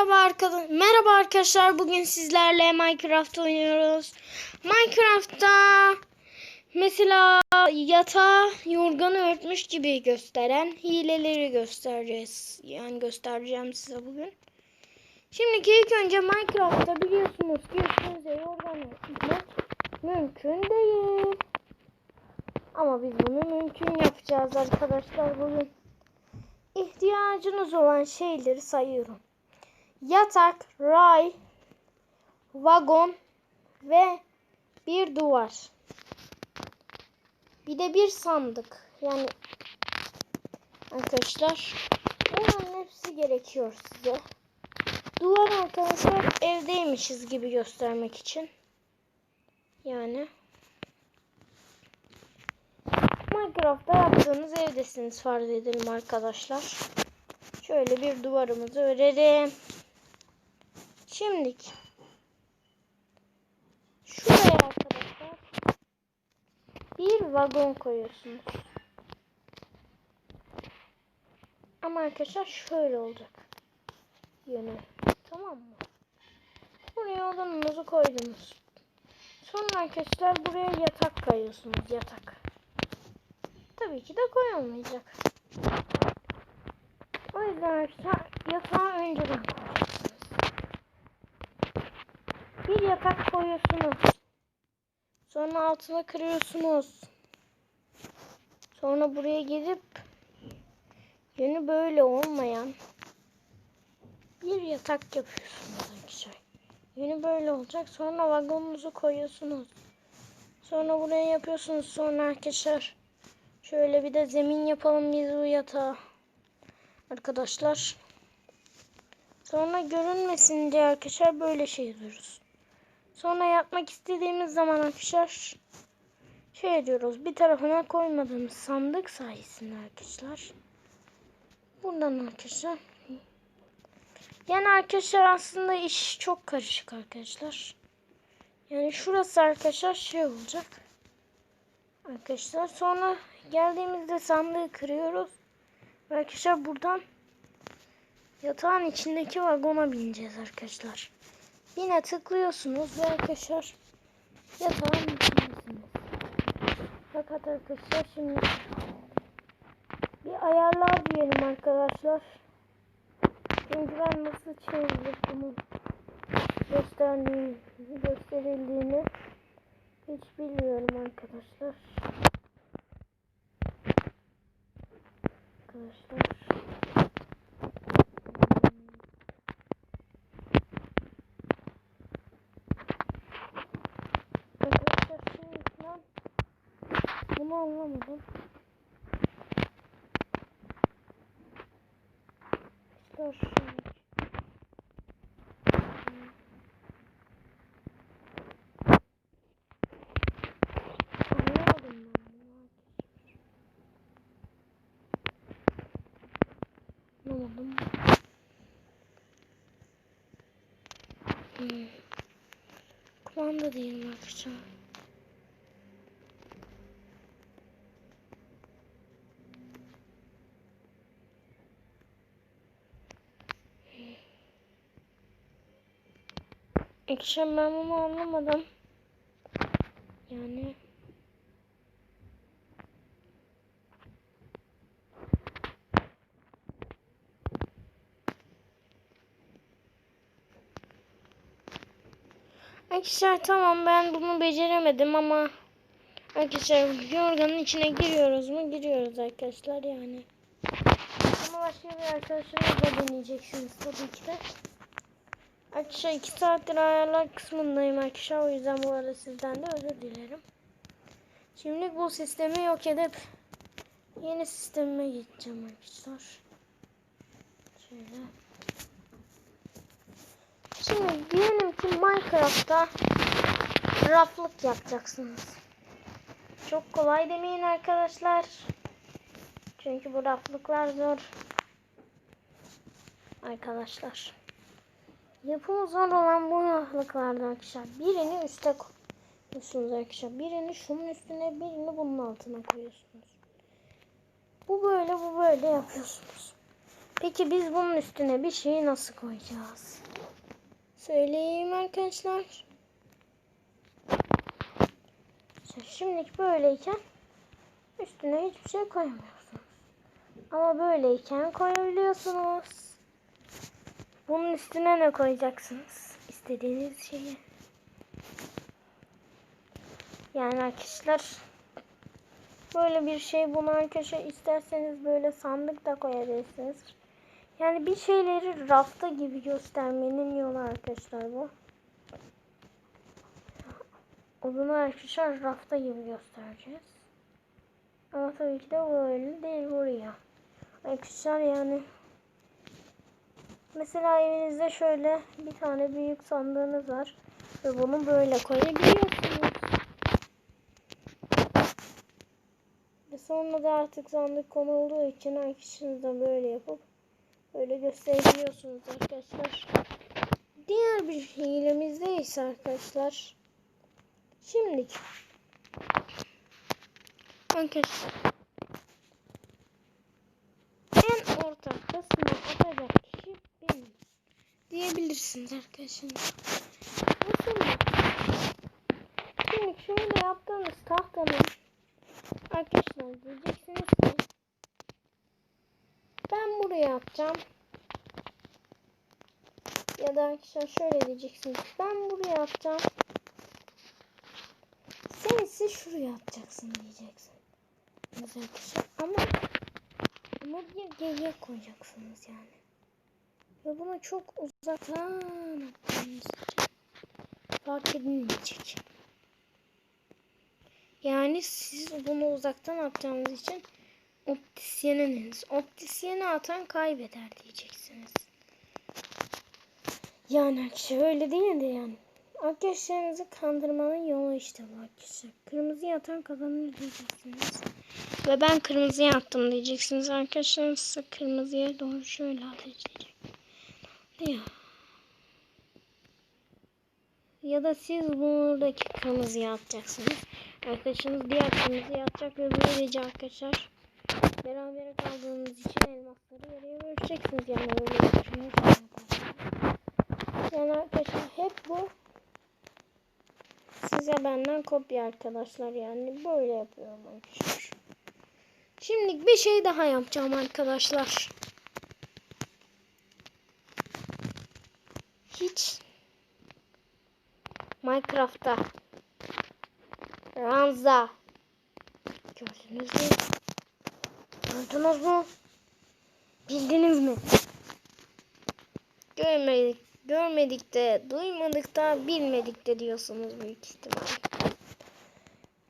Merhaba arkadaşlar. Merhaba arkadaşlar. Bugün sizlerle Minecraft oynuyoruz. Minecraft'ta mesela yatağı yorganı örtmüş gibi gösteren hileleri göstereceğiz. Yani göstereceğim size bugün. Şimdi ilk önce Minecraft'ta biliyorsunuz ki üstünüze yorgan örtmek mümkün değil. Ama biz bunu mümkün yapacağız arkadaşlar bugün. İhtiyacınız olan şeyleri sayıyorum. Yatak, ray, vagon ve bir duvar. Bir de bir sandık. Yani arkadaşlar bunların hepsi gerekiyor size. Duvar arkadaşlar evdeymişiz gibi göstermek için. Yani Minecraft'ta yaptığınız evdesiniz farz edelim arkadaşlar. Şöyle bir duvarımızı örelim. Şimdi şuraya arkadaşlar bir vagon koyuyorsunuz. Ama arkadaşlar şöyle olacak. Yönü. Tamam mı? Buraya odanınızı koydunuz. Sonra arkadaşlar buraya yatak koyuyorsunuz. Yatak. Tabii ki de koyulmayacak. O yüzden arkadaşlar yatağı önceden koyacaksınız. Bir yatak koyuyorsunuz. Sonra altına kırıyorsunuz. Sonra buraya gelip yönü böyle olmayan bir yatak yapıyorsunuz arkadaşlar. Yönü böyle olacak. Sonra vagonunuzu koyuyorsunuz. Sonra buraya yapıyorsunuz. Sonra arkadaşlar şöyle bir de zemin yapalım biz bu yatağa. Arkadaşlar. Sonra görünmesin diye arkadaşlar böyle şey yapıyoruz. Sonra yapmak istediğimiz zaman arkadaşlar şey diyoruz. Bir tarafına koymadığımız sandık sayesinde arkadaşlar. Buradan arkadaşlar. Yani arkadaşlar aslında iş çok karışık arkadaşlar. Yani şurası arkadaşlar şey olacak. Arkadaşlar sonra geldiğimizde sandığı kırıyoruz. Arkadaşlar buradan yatağın içindeki vagona bineceğiz arkadaşlar. Yine tıklıyorsunuz ve arkadaşlar yatağın içindesiniz. Fakat arkadaşlar şimdi bir ayarlar diyelim arkadaşlar. Çünkü ben nasıl çevirip bunu gösterdiğini, gösterildiğini hiç bilmiyorum. Arkadaşlar. Arkadaşlar şimdi ben anlamadım. İşte şimdi. Anlamadım. Hmm. Kumanda değil mi arkadaşlar? Arkadaşlar ben bunu anlamadım. Yani Arkadaşlar tamam ben bunu beceremedim ama Arkadaşlar yorganın içine giriyoruz mu? Giriyoruz arkadaşlar yani. Ama başka bir arkadaşlarınızla deneyeceksiniz tabii ki de. Arkadaşlar 2 saattir ayarlar kısmındayım arkadaşlar. O yüzden bu arada sizden de özür dilerim. Şimdi bu sistemi yok edip yeni sisteme geçeceğim arkadaşlar. Şöyle. Şimdi diyelim ki Minecraft'ta raflık yapacaksınız. Çok kolay demeyin arkadaşlar. Çünkü bu raflıklar zor. Arkadaşlar. Yapımı zor olan bu raflıklardan arkadaşlar. Birini üste koyuyorsunuz arkadaşlar. Birini şunun üstüne birini bunun altına koyuyorsunuz. Bu böyle bu böyle yapıyorsunuz. Peki biz bunun üstüne bir şeyi nasıl koyacağız? Söyleyeyim arkadaşlar. Şimdilik böyleyken üstüne hiçbir şey koyamıyorsunuz. Ama böyleyken koyabiliyorsunuz. Bunun üstüne ne koyacaksınız? İstediğiniz şeyi. Yani arkadaşlar böyle bir şey bunu arkadaşlar isterseniz böyle sandık da koyabilirsiniz. Yani bir şeyleri rafta gibi göstermenin yolu arkadaşlar bu. O bunu arkadaşlar rafta gibi göstereceğiz. Ama tabii ki de böyle değil buraya. Arkadaşlar yani mesela evinizde şöyle bir tane büyük sandığınız var ve bunu böyle koyabiliyorsunuz. Ve sonra da artık sandık konulduğu için arkadaşınız da böyle yapıp böyle gösterebiliyorsunuz arkadaşlar. Diğer bir hilemizde ise arkadaşlar şimdilik arkadaşlar en orta kısmı atacak kişi benim diyebilirsiniz arkadaşlar. Nasıl? Şimdi şöyle yaptığınız tahtanın arkadaşlar diyeceksiniz ki ben buraya atacağım. Ya da arkadaşlar şöyle diyeceksiniz. Ben buraya atacağım. Sen ise şuraya atacaksın diyeceksin. Arkadaşlar ama ama bir geriye koyacaksınız yani. Ve bunu çok uzaktan attığınız fark edilmeyecek. Yani siz bunu uzaktan atacağınız için optisyeniniz. Optisyeni atan kaybeder diyeceksiniz. Yani arkadaşlar öyle değil de yani. Arkadaşlarınızı kandırmanın yolu işte bu arkadaşlar. Kırmızı atan kazanır diyeceksiniz. Ve ben kırmızıya attım diyeceksiniz. Arkadaşlarınız kırmızıya doğru şöyle atacak. Ya. Da siz buradaki kırmızıya atacaksınız. Arkadaşınız diğer kırmızıya atacak ve böylece arkadaşlar beraber kaldığınız için elmasları yarıya bölüşeceksiniz. Yani öyle düşünüyorsunuz. Yani arkadaşlar hep bu size benden kopya arkadaşlar yani böyle yapıyorum arkadaşlar. Şimdi bir şey daha yapacağım arkadaşlar. Hiç Minecraft'ta Ranza gördünüz mü? Gördünüz mü? Bildiniz mi? Görmedik, görmedik de, duymadık da, bilmedik de diyorsunuz büyük ihtimal.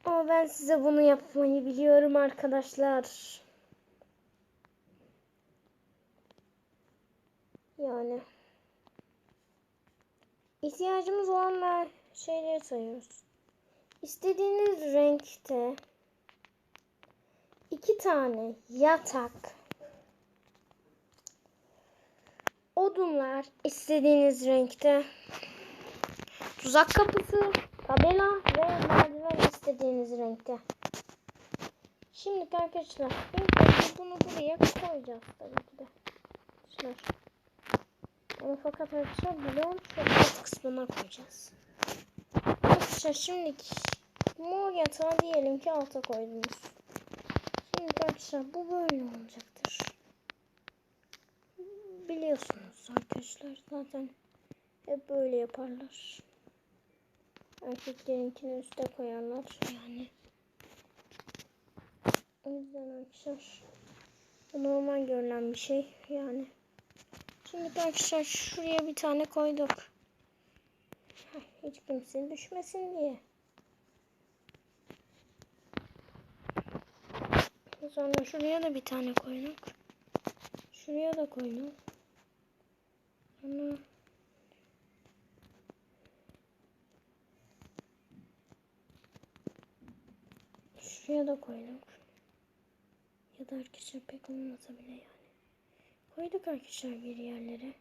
Ama ben size bunu yapmayı biliyorum arkadaşlar. Yani ihtiyacımız olan şeyleri sayıyoruz. İstediğiniz renkte iki tane yatak, odunlar istediğiniz renkte, tuzak kapısı, tabela ve merdiven istediğiniz renkte. Şimdi arkadaşlar bunu buraya koyacağız tabii ki de. Arkadaşlar. Ama fakat arkadaşlar bloğun çok alt kısmına koyacağız. Arkadaşlar şimdi mor yatağı diyelim ki alta koydunuz. Şimdi arkadaşlar bu böyle olacaktır. Biliyorsunuz arkadaşlar zaten hep böyle yaparlar. Erkeklerinkini üste koyarlar yani. O yüzden arkadaşlar normal görülen bir şey yani. Şimdi arkadaşlar şuraya bir tane koyduk. Hiç kimsenin düşmesin diye. Sonra şuraya da bir tane koyduk. Şuraya da koyduk. Sonra şuraya da koyduk. Ya da arkadaşlar pek olmasa bile yani. Koyduk arkadaşlar bir yerlere.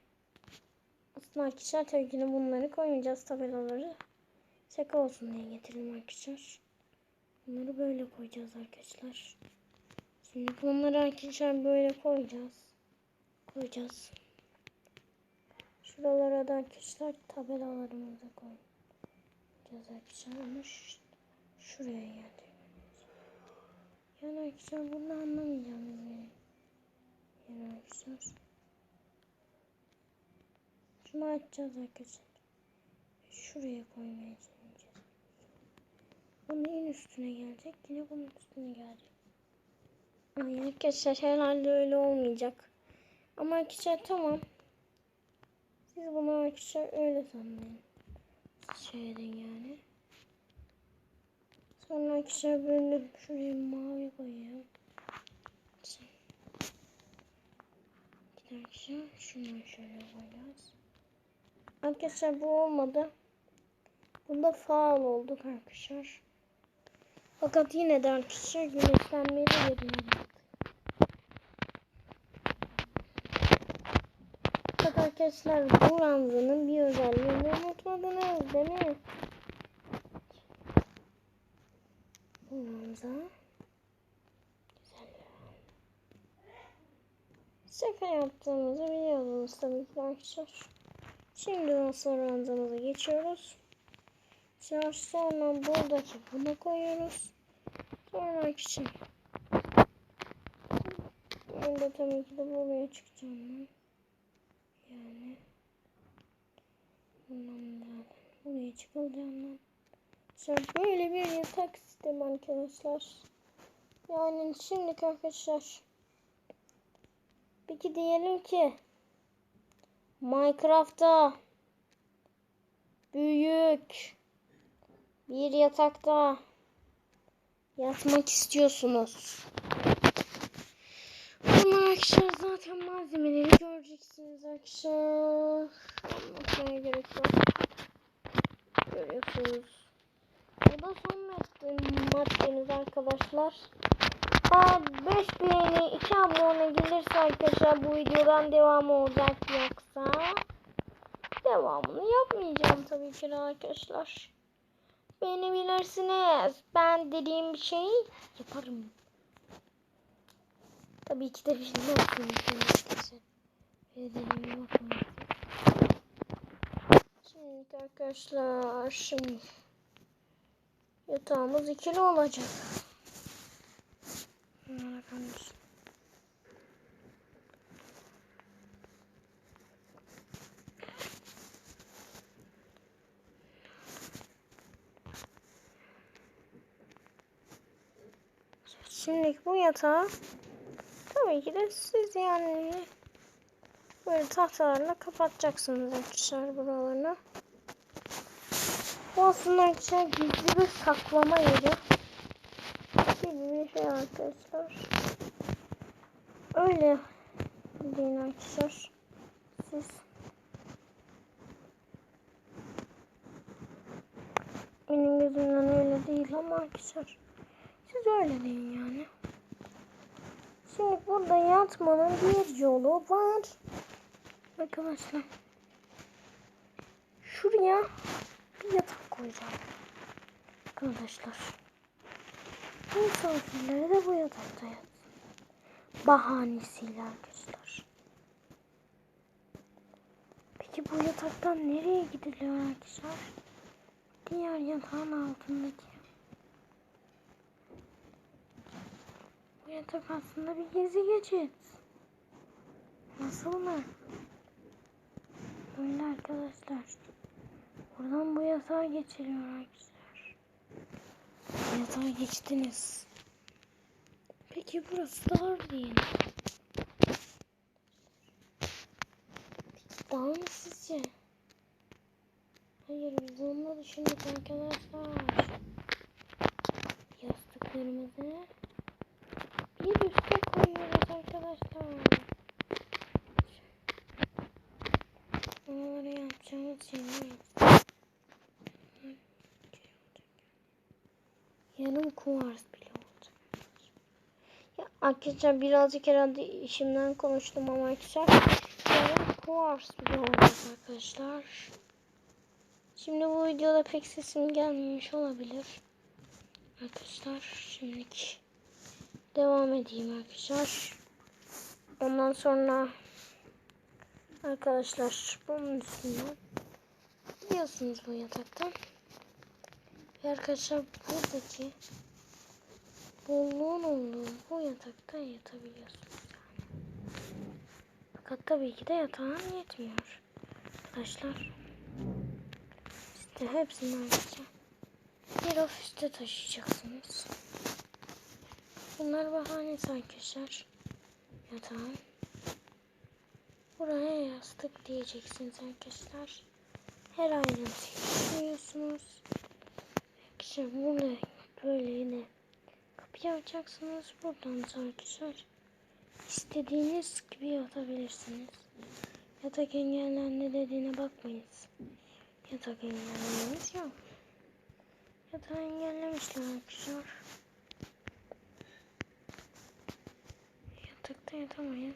Aslında arkadaşlar tabii ki de bunları koymayacağız tabelaları. Şaka olsun diye getirdim arkadaşlar. Bunları böyle koyacağız arkadaşlar. Şimdi bunları arkadaşlar böyle koyacağız. koyacağız. Şuralara da arkadaşlar tabelalarımızı koyacağız arkadaşlar. Ama şuraya geldi. Yani arkadaşlar bunu anlamayacağım yani. Arkadaşlar. Şunu açacağız arkadaşlar. Şuraya koymaya çalışacağız. Bunun en üstüne gelecek. Yine bunun üstüne gelecek. Ay arkadaşlar herhalde öyle olmayacak. Ama arkadaşlar tamam. Siz bunu arkadaşlar öyle sanmayın. Şey edin yani. Sonra arkadaşlar böyle şuraya mavi koyayım. Bir de arkadaşlar şunu şöyle koyacağız. Arkadaşlar bu olmadı. Bunda faal olduk arkadaşlar. Fakat yine de arkadaşlar güneşlenmeyi de veriyorum. Fakat arkadaşlar bu ranzanın bir özelliğini unutmadınız değil mi? Bu ranza güzel bir ranza. Şaka yaptığımızı biliyorsunuz tabii ki arkadaşlar. Şimdi nasıl ranzamıza geçiyoruz. Sonra sonra buradaki bunu koyuyoruz. Sonra için. Ben de tabii ki de buraya çıkacağım ben. Yani. Bundan da buraya çıkılacağından. Sonra böyle bir yatak sistemi arkadaşlar. Yani şimdi arkadaşlar. Peki diyelim ki Minecraft'ta büyük bir yatakta yatmak istiyorsunuz. Bunlar arkadaşlar zaten malzemeleri göreceksiniz arkadaşlar. Anlatmaya gerek yok. Görüyorsunuz. Bu da son madde- maddemiz arkadaşlar. Aa, 5 beğeni 2 abone gelirse arkadaşlar bu videodan devam olacak yoksa devamını yapmayacağım tabii ki arkadaşlar. Beni bilirsiniz. Ben dediğim bir şeyi yaparım. Tabii ki de bilmezsiniz. Dediğime bakın. Şimdi arkadaşlar şimdi yatağımız ikili olacak. Bunlara kalmış. Şimdi bu yatağı tabii ki de siz yani böyle tahtalarla kapatacaksınız arkadaşlar buralarını. Bu aslında arkadaşlar gizli bir saklama yeri gibi bir şey arkadaşlar. Öyle deyin arkadaşlar. Siz benim gözümden öyle değil ama arkadaşlar. Siz öyle deyin yani. Şimdi burada yatmanın bir yolu var. Arkadaşlar. Şuraya bir yatak koyacağım. Arkadaşlar. Misafirlere de bu yatakta yatsın. Bahanesiyle arkadaşlar. Peki bu yataktan nereye gidiliyor arkadaşlar? Diğer yatağın altındaki. Bu yatak aslında bir gezi geçit. Nasıl mı? Böyle arkadaşlar. Buradan bu yatağa geçiliyor arkadaşlar. Yatağa geçtiniz. Peki burası dar değil. Peki dar mı sizce? Hayır biz onunla düşündük arkadaşlar. Yastıklarımızı bir üste koyuyoruz arkadaşlar. Onları yapacağımız şeyler Yarım kuvars bile olacak. Ya arkadaşlar birazcık herhalde işimden konuştum ama arkadaşlar yarım kuvars bile arkadaşlar. Şimdi bu videoda pek sesim gelmemiş olabilir. Arkadaşlar şimdilik devam edeyim arkadaşlar. Ondan sonra Arkadaşlar bunun üstünden gidiyorsunuz bu yataktan. Ve arkadaşlar buradaki bolluğun olduğu bu yatakta yatabiliyorsunuz. Fakat tabii ki de yatağın yetmiyor. Arkadaşlar işte hepsini ayrıca bir ofiste taşıyacaksınız. Bunlar bahanesi arkadaşlar. Yatağın. Buraya yastık diyeceksiniz arkadaşlar. Her ayrıntıyı görüyorsunuz. Arkadaşlar burada böyle yine kapıyı açacaksınız. Buradan da arkadaşlar istediğiniz gibi yatabilirsiniz. Yatak engellendi dediğine bakmayınız. Yatak engellememiz yok. Yatağı engellemişler arkadaşlar. Yatakta yatamayız.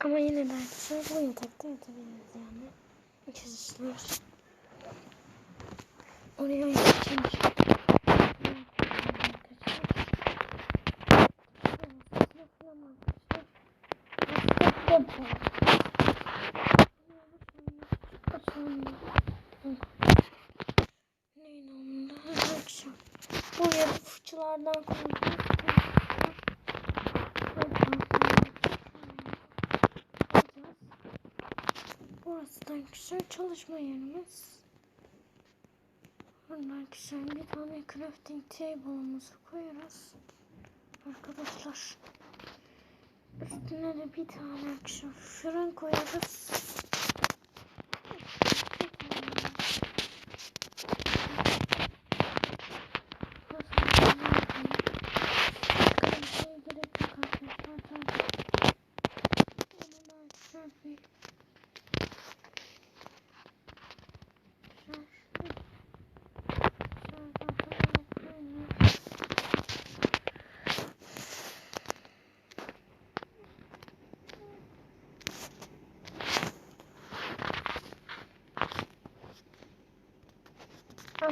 Ama yine arkadaşlar bu yatakta yatabiliriz yani. Arkadaşlar. Oraya? Akşam. Buraya da fıçılardan. Burası da güzel çalışma yerimiz. Buradan güzel bir tane crafting table'ımızı koyuyoruz. Arkadaşlar. Üstüne de bir tane akşam fırın koyarız.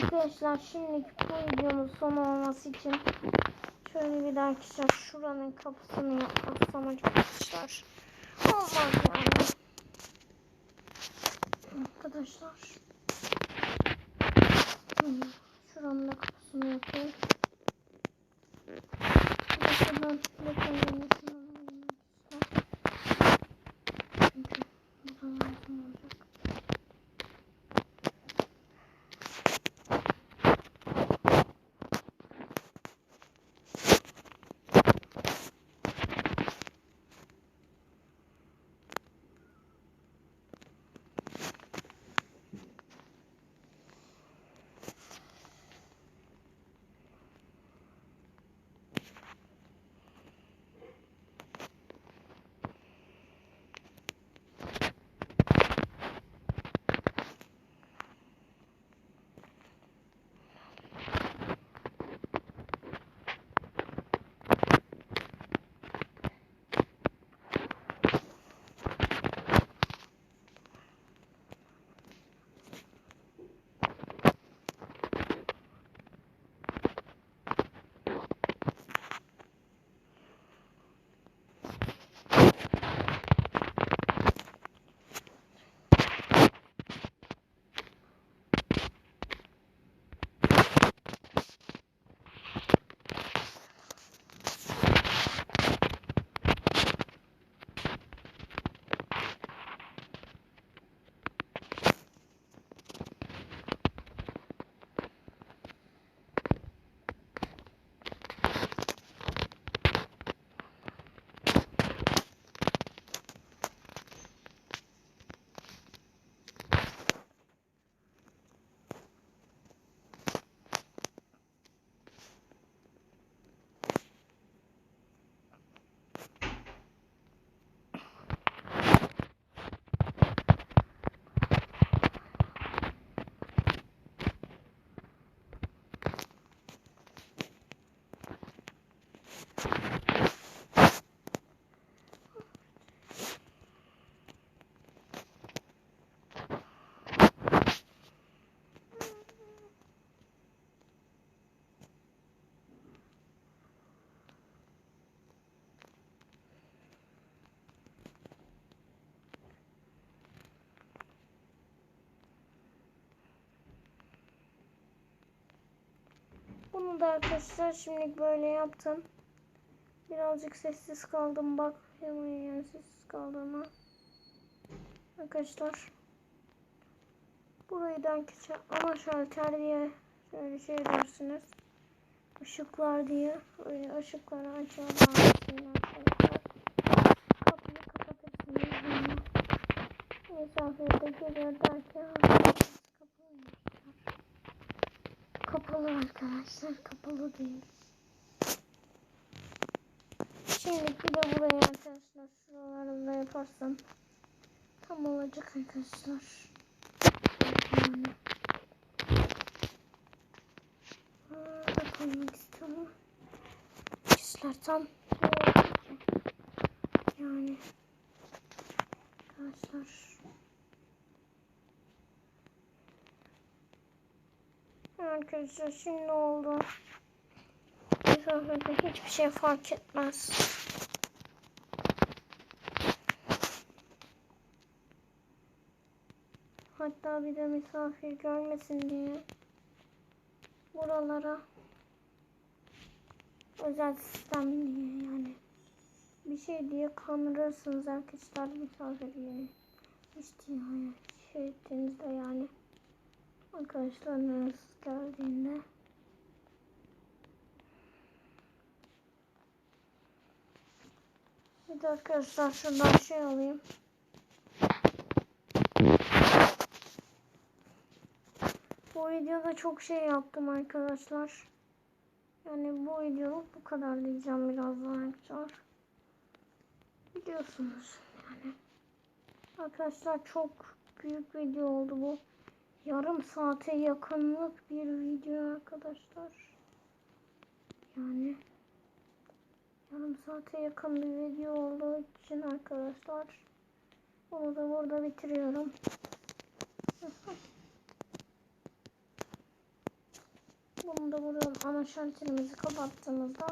Arkadaşlar şimdi bu videomuz son olması için şöyle bir daha arkadaşlar şuranın kapısını yapmazsam arkadaşlar olmaz yani. Arkadaşlar oldu arkadaşlar. Şimdilik böyle yaptım. Birazcık sessiz kaldım bak. Yani sessiz kaldığıma. Arkadaşlar. Burayı da. Ana şalter diye şöyle şey dersiniz. Işıklar diye. Öyle ışıkları açalım. Kapıyı kapatırsınız. Yani. Misafir de geliyor derken. Kapalı arkadaşlar. Kapalı değil. Şimdi bir de buraya arkadaşlar şuralarında yaparsam tam olacak arkadaşlar. Yani. Aa, koymak istiyorum. İşler tam yani arkadaşlar. Arkadaşlar şimdi oldu. Misafirde hiçbir şey fark etmez. Hatta bir de misafir görmesin diye buralara özel sistem diye yani bir şey diye kandırırsınız arkadaşlar misafir. Hiç diye hayır. Şey ettiğinizde yani arkadaşlarınız geldiğinde Bir de arkadaşlar şuradan şey alayım. Bu videoda çok şey yaptım arkadaşlar. Yani bu video bu kadar diyeceğim birazdan arkadaşlar. Biliyorsunuz yani. Arkadaşlar çok büyük video oldu bu. Yarım saate yakınlık bir video arkadaşlar. Yani yarım saate yakın bir video olduğu için arkadaşlar bunu da burada bitiriyorum. Bunu da buradan ana şalterimizi kapattığımızda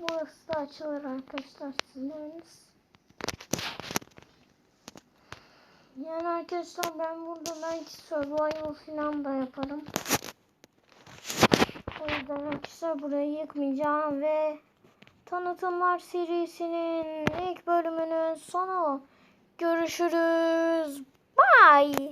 burası da açılır arkadaşlar sizleriniz. Yani arkadaşlar ben burada belki survival falan da yaparım. O yüzden arkadaşlar burayı yıkmayacağım ve tanıtımlar serisinin ilk bölümünün sonu. Görüşürüz. Bye.